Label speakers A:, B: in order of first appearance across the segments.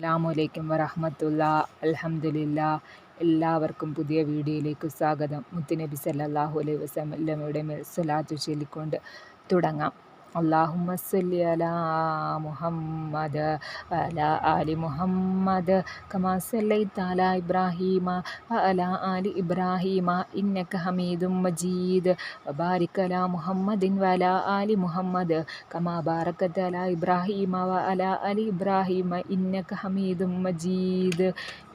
A: അസ്സലാമലൈക്കും വറഹമത്തുള്ള. അലഹമില്ല എല്ലാവർക്കും പുതിയ വീഡിയോയിലേക്ക് സ്വാഗതം. മുത്തുനബി സല്ലാഹു അലൈഹി വസ്ലമയുടെ സ്വലാത്തു ചൊല്ലിക്കൊണ്ട് തുടങ്ങാം. اللهم صل على محمد وعلى آل محمد كما صليت على إبراهيم وعلى آل إبراهيم إنك حميد مجيد وبارك على محمد وعلى آل محمد كما باركت على إبراهيم وعلى آل إبراهيم إنك حميد مجيد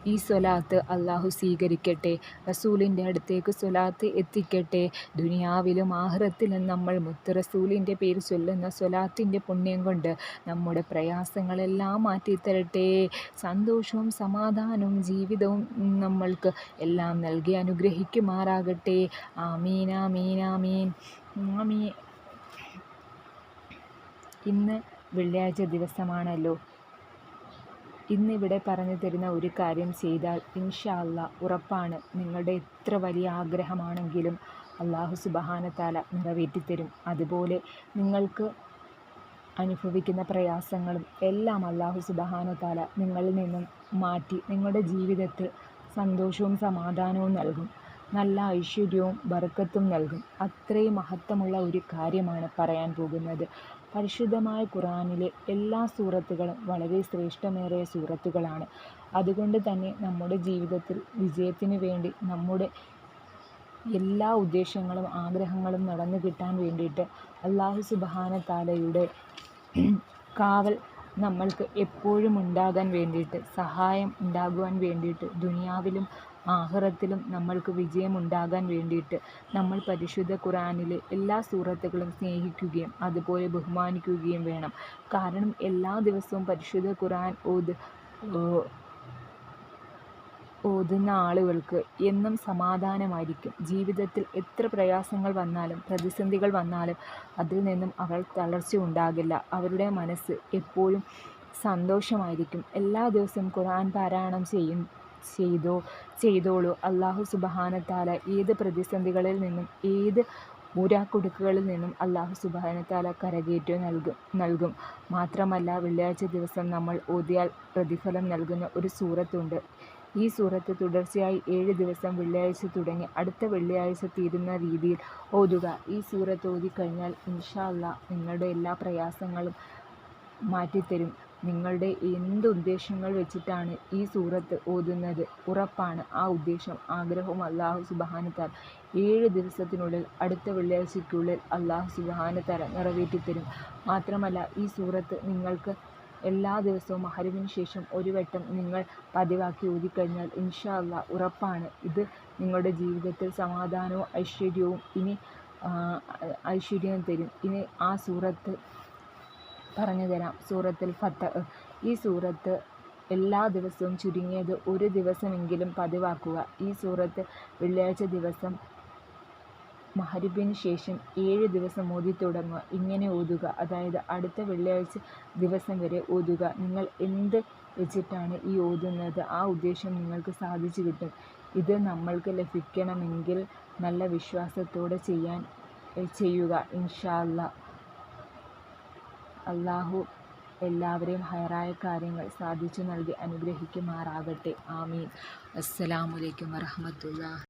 A: ഈ സ്വലാത്ത് അള്ളാഹു സ്വീകരിക്കട്ടെ. റസൂലിന്റെ അടുത്തേക്ക് സ്വലാത്ത് എത്തിക്കട്ടെ. ദുനിയാവിലും ആഹ്റത്തിലും നമ്മൾ മുത്ത് റസൂലിന്റെ പേര് ചൊല്ലുന്ന സ്വലാത്തിന്റെ പുണ്യം കൊണ്ട് നമ്മുടെ പ്രയാസങ്ങളെല്ലാം മാറ്റിത്തരട്ടെ. സന്തോഷവും സമാധാനവും ജീവിതവും നമ്മൾക്ക് എല്ലാം നൽകി അനുഗ്രഹിക്കുമാറാകട്ടെ. ആമീൻ ആമീൻ ആമീൻ. ആമീ ഇന്ന് വെള്ളിയാഴ്ച ദിവസമാണല്ലോ. ഇന്നിവിടെ പറഞ്ഞു തരുന്ന ഒരു കാര്യം ചെയ്താൽ ഇൻഷാ ഉറപ്പാണ്. നിങ്ങളുടെ എത്ര വലിയ ആഗ്രഹമാണെങ്കിലും അള്ളാഹു സുബഹാനത്താല നിറവേറ്റിത്തരും. അതുപോലെ നിങ്ങൾക്ക് അനുഭവിക്കുന്ന പ്രയാസങ്ങളും എല്ലാം അള്ളാഹു സുബഹാനത്താല നിങ്ങളിൽ നിന്നും മാറ്റി നിങ്ങളുടെ ജീവിതത്തിൽ സന്തോഷവും സമാധാനവും നൽകും. നല്ല ഐശ്വര്യവും ബർക്കത്തും നൽകും. അത്രയും മഹത്വമുള്ള ഒരു കാര്യമാണ് പറയാൻ പോകുന്നത്. പരിശുദ്ധമായ ഖുറാനിലെ എല്ലാ സൂറത്തുകളും വളരെ ശ്രേഷ്ഠമേറിയ സൂറത്തുകളാണ്. അതുകൊണ്ട് തന്നെ നമ്മുടെ ജീവിതത്തിൽ വിജയത്തിന് വേണ്ടി നമ്മുടെ എല്ലാ ഉദ്ദേശങ്ങളും ആഗ്രഹങ്ങളും നടന്നു കിട്ടാൻ വേണ്ടിയിട്ട് അള്ളാഹു സുബാന താലയുടെ കാവൽ നമ്മൾക്ക് എപ്പോഴും ഉണ്ടാകാൻ വേണ്ടിയിട്ട് സഹായം ഉണ്ടാകുവാൻ വേണ്ടിയിട്ട് ദുനിയാവിലും ആഹ്റത്തിലും നമ്മൾക്ക് വിജയം വിജയമുണ്ടാകാൻ വേണ്ടിയിട്ട് നമ്മൾ പരിശുദ്ധ ഖുറാനിലെ എല്ലാ സൂറത്തുകളും സ്നേഹിക്കുകയും അതുപോലെ ബഹുമാനിക്കുകയും വേണം. കാരണം എല്ലാ ദിവസവും പരിശുദ്ധ ഖുറാൻ ഓത് ഓതുന്ന ആളുകൾക്ക് എന്നും സമാധാനമായിരിക്കും. ജീവിതത്തിൽ എത്ര പ്രയാസങ്ങൾ വന്നാലും പ്രതിസന്ധികൾ വന്നാലും അതിൽ നിന്നും അവൾ തളർച്ച ഉണ്ടാകില്ല. അവരുടെ മനസ്സ് എപ്പോഴും സന്തോഷമായിരിക്കും. എല്ലാ ദിവസവും ഖുർആൻ പാരായണം ചെയ്യും ചെയ്തോ ചെയ്തോളൂ. അള്ളാഹു സുബഹാനത്താല ഏത് പ്രതിസന്ധികളിൽ നിന്നും ഏത് ഊരാക്കുടുക്കുകളിൽ നിന്നും അള്ളാഹു സുബാനത്താല കരകയറ്റം നൽകും നൽകും. മാത്രമല്ല വെള്ളിയാഴ്ച ദിവസം നമ്മൾ ഓതിയാൽ പ്രതിഫലം നൽകുന്ന ഒരു സൂറത്തുണ്ട്. ഈ സൂറത്ത് തുടർച്ചയായി ഏഴ് ദിവസം വെള്ളിയാഴ്ച തുടങ്ങി അടുത്ത വെള്ളിയാഴ്ച തീരുന്ന രീതിയിൽ ഓതുക. ഈ സൂറത്ത് ഓതിക്കഴിഞ്ഞാൽ ഇൻഷാ അല്ലാ നിങ്ങളുടെ എല്ലാ പ്രയാസങ്ങളും മാറ്റിത്തരും. നിങ്ങളുടെ എന്ത് ഉദ്ദേശങ്ങൾ വെച്ചിട്ടാണ് ഈ സൂറത്ത് ഓതുന്നത്? ഉറപ്പാണ്. ആ ഉദ്ദേശം ആഗ്രഹവും അള്ളാഹു സുബഹാനത്താൽ ഏഴ് ദിവസത്തിനുള്ളിൽ അടുത്ത വെള്ളിയാഴ്ചയ്ക്കുള്ളിൽ അള്ളാഹു സുബഹാനത്താൽ നിറവേറ്റിത്തരും. മാത്രമല്ല ഈ സൂറത്ത് നിങ്ങൾക്ക് എല്ലാ ദിവസവും മഹരവിന് ശേഷം ഒരു വട്ടം നിങ്ങൾ പതിവാക്കി ഓതിക്കഴിഞ്ഞാൽ ഇൻഷാ അള്ളാ ഉറപ്പാണ്. ഇത് നിങ്ങളുടെ ജീവിതത്തിൽ സമാധാനവും ഐശ്വര്യവും ഇനി ഐശ്വര്യം തരും. ഇനി ആ സൂറത്ത് പറഞ്ഞു തരാം സൂറത്തിൽ ഫത്ത. ഈ സൂറത്ത് എല്ലാ ദിവസവും ചുരുങ്ങിയത് ഒരു ദിവസമെങ്കിലും പതിവാക്കുക. ഈ സൂറത്ത് വെള്ളിയാഴ്ച ദിവസം മഹരിബിന് ശേഷം ഏഴ് ദിവസം ഓതി തുടങ്ങുക. ഇങ്ങനെ ഓതുക. അതായത് അടുത്ത വെള്ളിയാഴ്ച ദിവസം വരെ ഓതുക. നിങ്ങൾ എന്ത് വെച്ചിട്ടാണ് ഈ ഓതുന്നത്? ആ ഉദ്ദേശം നിങ്ങൾക്ക് സാധിച്ചു കിട്ടും. ഇത് നമ്മൾക്ക് ലഭിക്കണമെങ്കിൽ നല്ല വിശ്വാസത്തോടെ ചെയ്യാൻ ചെയ്യുക. ഇൻഷാ അള്ളാഹു എല്ലാവരെയും ഹയറായ കാര്യങ്ങൾ സാധിച്ചു നൽകി അനുഗ്രഹിക്കുമാറാകട്ടെ. ആമീൻ. അസ്സലാമലൈക്കും വറഹമത്തുള്ള